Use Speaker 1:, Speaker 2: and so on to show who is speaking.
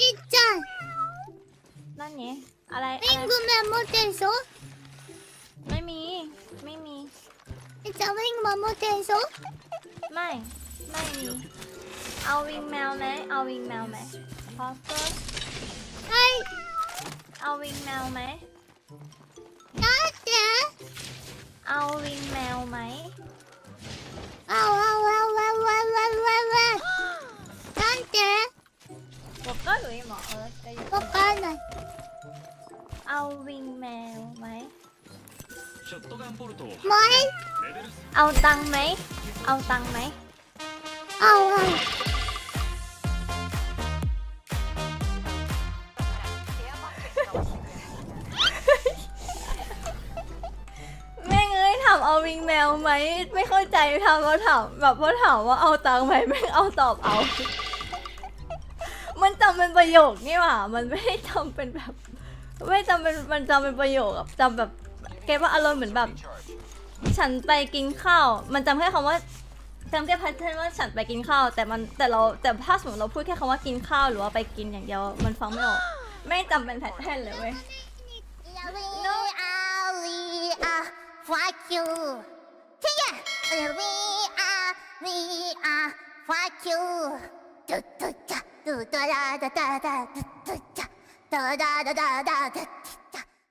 Speaker 1: 있잖아.何อะไรอะไร
Speaker 2: 맹구만 못해서
Speaker 1: ไม่มี ไม่มี
Speaker 2: 있잖아 맹구만 못해서
Speaker 1: ไม่ ไม่มี เอาวิงแมวไหมเอาวิงแมวไหมพอสเตอร์
Speaker 2: 아이
Speaker 1: เอาวิงแมวไหม
Speaker 2: 나한테
Speaker 1: เอาวิงแมวไหม ผมก็อยู่ในหมอเอิร์ธก็อยู่
Speaker 2: わかんない
Speaker 1: เอาวิงแมวไหม
Speaker 3: ショットガンボルトを
Speaker 2: もうい
Speaker 3: レベル
Speaker 1: เอาตังค์ไหม เอาตังค์ไหม
Speaker 2: あわ
Speaker 1: แม่งเอ้ยถามเอาวิงแมวไหม ไม่เข้าใจทำเขาถามแบบพอถามว่าเอาตังค์ไหมแม่งเอาตอบเอา มันจำเป็นประโยคนี่หว่า มันไม่ได้จำเป็นแบบ ไม่จำเป็นมันจำเป็นประโยคอะจำแบบเก็ตว่าอารมณ์เหมือนแบบ ฉันไปกินข้าว มันจำแค่คำว่าจำแค่พัฒน์ว่าฉันไปกินข้าว แต่มันแต่เราแต่ถ้าสมมติเราพูดแค่คำว่ากินข้าวหรือว่าไปกินอย่างเดียวมันฟังไม่ออกไม่จำเป็นแพทเทิร์นเลยเว้ย
Speaker 2: No. We are fuck you. Sing it. We are we are fuck you. Do do da do ドラダダダダダダダダダダダ